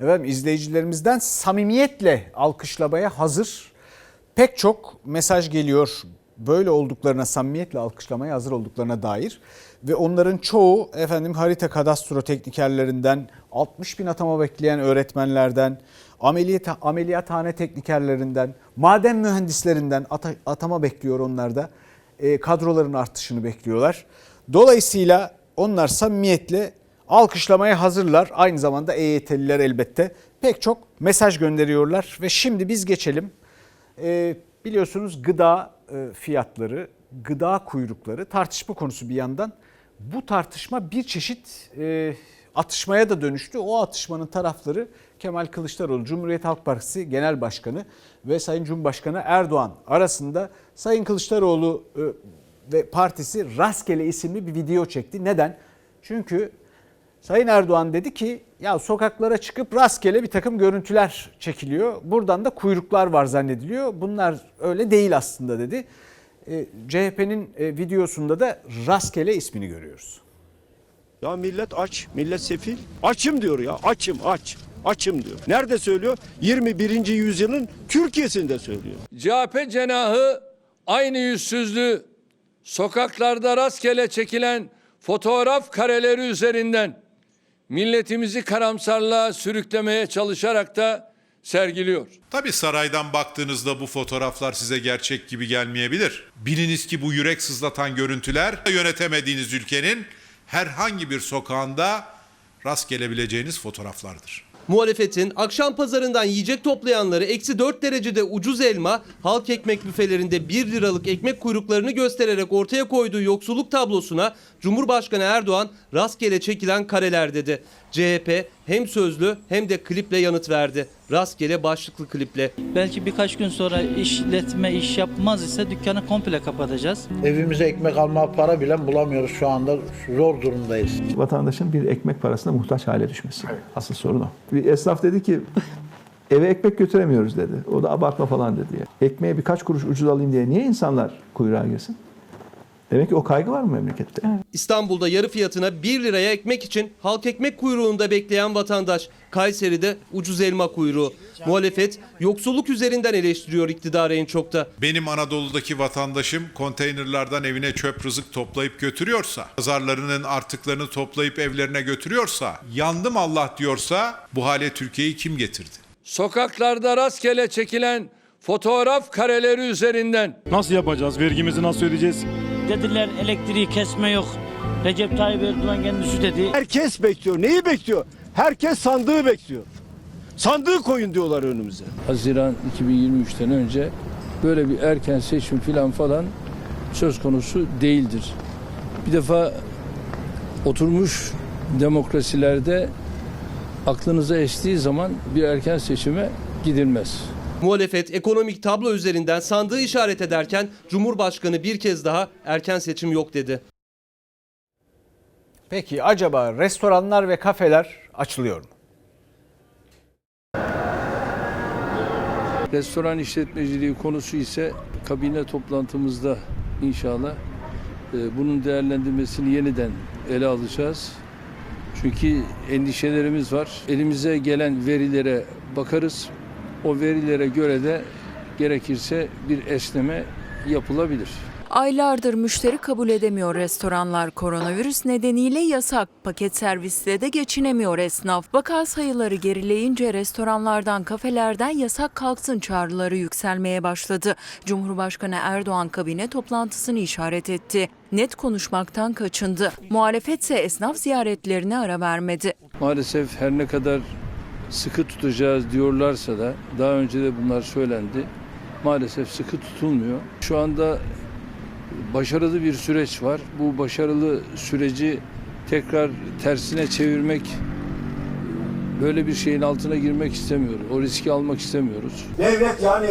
Efendim izleyicilerimizden samimiyetle alkışlamaya hazır pek çok mesaj geliyor. Böyle olduklarına samimiyetle alkışlamaya hazır olduklarına dair ve onların çoğu efendim harita kadastro teknikerlerinden 60 bin atama bekleyen öğretmenlerden ameliyat, ameliyathane teknikerlerinden maden mühendislerinden ata- atama bekliyor onlar da E, kadroların artışını bekliyorlar. Dolayısıyla onlar samimiyetle alkışlamaya hazırlar. Aynı zamanda EYT'liler elbette pek çok mesaj gönderiyorlar ve şimdi biz geçelim. Ee, biliyorsunuz gıda e, fiyatları, gıda kuyrukları tartışma konusu bir yandan. Bu tartışma bir çeşit e, atışmaya da dönüştü. O atışmanın tarafları Kemal Kılıçdaroğlu, Cumhuriyet Halk Partisi Genel Başkanı ve Sayın Cumhurbaşkanı Erdoğan arasında Sayın Kılıçdaroğlu e, ve partisi rastgele isimli bir video çekti. Neden? Çünkü Sayın Erdoğan dedi ki ya sokaklara çıkıp rastgele bir takım görüntüler çekiliyor. Buradan da kuyruklar var zannediliyor. Bunlar öyle değil aslında dedi. E, CHP'nin e, videosunda da rastgele ismini görüyoruz. Ya millet aç, millet sefil. Açım diyor ya, açım, aç. Açım diyor. Nerede söylüyor? 21. yüzyılın Türkiye'sinde söylüyor. CHP cenahı aynı yüzsüzlüğü sokaklarda rastgele çekilen fotoğraf kareleri üzerinden milletimizi karamsarlığa sürüklemeye çalışarak da sergiliyor. Tabi saraydan baktığınızda bu fotoğraflar size gerçek gibi gelmeyebilir. Biliniz ki bu yürek sızlatan görüntüler yönetemediğiniz ülkenin herhangi bir sokağında rast gelebileceğiniz fotoğraflardır. Muhalefetin akşam pazarından yiyecek toplayanları eksi 4 derecede ucuz elma, halk ekmek büfelerinde 1 liralık ekmek kuyruklarını göstererek ortaya koyduğu yoksulluk tablosuna Cumhurbaşkanı Erdoğan rastgele çekilen kareler dedi. CHP hem sözlü hem de kliple yanıt verdi. Rastgele başlıklı kliple. Belki birkaç gün sonra işletme iş yapmaz ise dükkanı komple kapatacağız. Evimize ekmek alma para bile bulamıyoruz şu anda. Zor durumdayız. vatandaşın bir ekmek parasına muhtaç hale düşmesi. Asıl sorun o. Bir esnaf dedi ki eve ekmek götüremiyoruz dedi. O da abartma falan dedi. ya. Ekmeğe birkaç kuruş ucuz alayım diye niye insanlar kuyruğa girsin? Demek ki o kaygı var mı memlekette? İstanbul'da yarı fiyatına 1 liraya ekmek için halk ekmek kuyruğunda bekleyen vatandaş. Kayseri'de ucuz elma kuyruğu. Muhalefet yoksulluk üzerinden eleştiriyor iktidarı en çok da. Benim Anadolu'daki vatandaşım konteynerlardan evine çöp rızık toplayıp götürüyorsa, pazarlarının artıklarını toplayıp evlerine götürüyorsa, yandım Allah diyorsa bu hale Türkiye'yi kim getirdi? Sokaklarda rastgele çekilen fotoğraf kareleri üzerinden Nasıl yapacağız? Vergimizi nasıl ödeyeceğiz? Dediler elektriği kesme yok. Recep Tayyip Erdoğan kendisi dedi. Herkes bekliyor. Neyi bekliyor? Herkes sandığı bekliyor. Sandığı koyun diyorlar önümüze. Haziran 2023'ten önce böyle bir erken seçim falan falan söz konusu değildir. Bir defa oturmuş demokrasilerde aklınıza estiği zaman bir erken seçime gidilmez. Muhalefet ekonomik tablo üzerinden sandığı işaret ederken Cumhurbaşkanı bir kez daha erken seçim yok dedi. Peki acaba restoranlar ve kafeler açılıyor mu? Restoran işletmeciliği konusu ise kabine toplantımızda inşallah e, bunun değerlendirmesini yeniden ele alacağız. Çünkü endişelerimiz var. Elimize gelen verilere bakarız. O verilere göre de gerekirse bir esneme yapılabilir. Aylardır müşteri kabul edemiyor restoranlar. Koronavirüs nedeniyle yasak. Paket servisle de geçinemiyor esnaf. Vaka sayıları gerileyince restoranlardan, kafelerden yasak kalksın çağrıları yükselmeye başladı. Cumhurbaşkanı Erdoğan kabine toplantısını işaret etti. Net konuşmaktan kaçındı. Muhalefetse esnaf ziyaretlerine ara vermedi. Maalesef her ne kadar sıkı tutacağız diyorlarsa da daha önce de bunlar söylendi. Maalesef sıkı tutulmuyor. Şu anda başarılı bir süreç var. Bu başarılı süreci tekrar tersine çevirmek böyle bir şeyin altına girmek istemiyoruz. O riski almak istemiyoruz. Devlet yani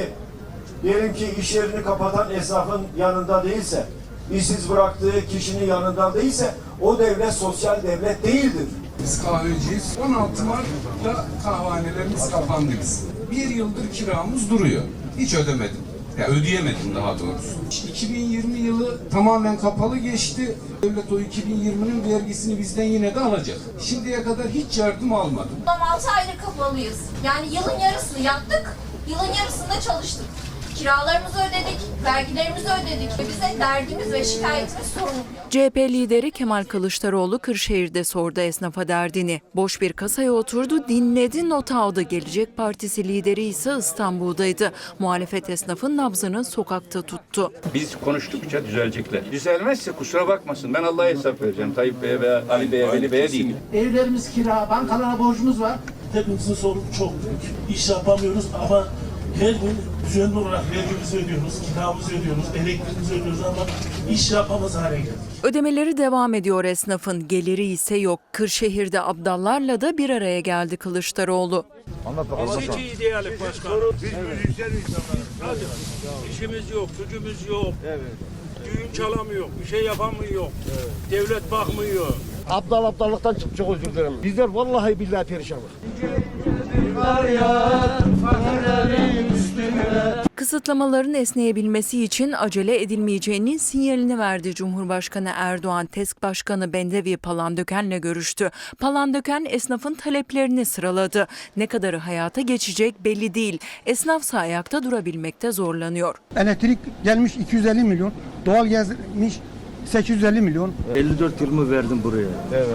diyelim ki iş yerini kapatan esnafın yanında değilse, işsiz bıraktığı kişinin yanında değilse o devlet sosyal devlet değildir. Biz kahveciyiz. 16 Mart'ta kahvanelerimiz kapandı biz. Bir yıldır kiramız duruyor. Hiç ödemedim. Ya ödeyemedim daha doğrusu. 2020 yılı tamamen kapalı geçti. Devlet o 2020'nin vergisini bizden yine de alacak. Şimdiye kadar hiç yardım almadım. 6 aydır kapalı yapmalıyız. Yani yılın yarısını yaptık, yılın yarısında çalıştık. Kiralarımızı ödedik, vergilerimizi ödedik ve bize derdimiz ve şikayetimiz sorun yok. CHP lideri Kemal Kılıçdaroğlu Kırşehir'de sordu esnafa derdini. Boş bir kasaya oturdu, dinledi, not aldı. Gelecek Partisi lideri ise İstanbul'daydı. Muhalefet esnafın nabzını sokakta tuttu. Biz konuştukça düzelecekler. Düzelmezse kusura bakmasın. Ben Allah'a hesap vereceğim. Tayyip Bey'e veya Ali Bey'e, Veli Bey'e değil. Evlerimiz kira, bankalara borcumuz var. Hepimizin sorunu çok büyük. İş yapamıyoruz ama her gün düzenli olarak vergimizi ödüyoruz, kiramızı ödüyoruz, elektriğimizi ödüyoruz ama iş yapamaz hale geldik. Ödemeleri devam ediyor esnafın, geliri ise yok. Kırşehir'de abdallarla da bir araya geldi Kılıçdaroğlu. Biz hiç iyi değerli başkan. Biz müzisyen insanlar. İşimiz yok, gücümüz yok. Düğün çalamıyor, bir şey yapamıyor. Devlet bakmıyor. Abdal abdallıktan çok, çok özür dilerim. Bizler vallahi billahi perişanız. Kısıtlamaların esneyebilmesi için acele edilmeyeceğinin sinyalini verdi Cumhurbaşkanı Erdoğan. TESK Başkanı Bendevi Palandöken'le görüştü. Palandöken esnafın taleplerini sıraladı. Ne kadarı hayata geçecek belli değil. Esnafsa ayakta durabilmekte zorlanıyor. Elektrik gelmiş 250 milyon, doğal gelmiş 850 milyon. 54 yıl mı verdim buraya? Evet.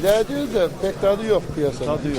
İleride diyoruz da pek tadı yok piyasada. Tadı yok.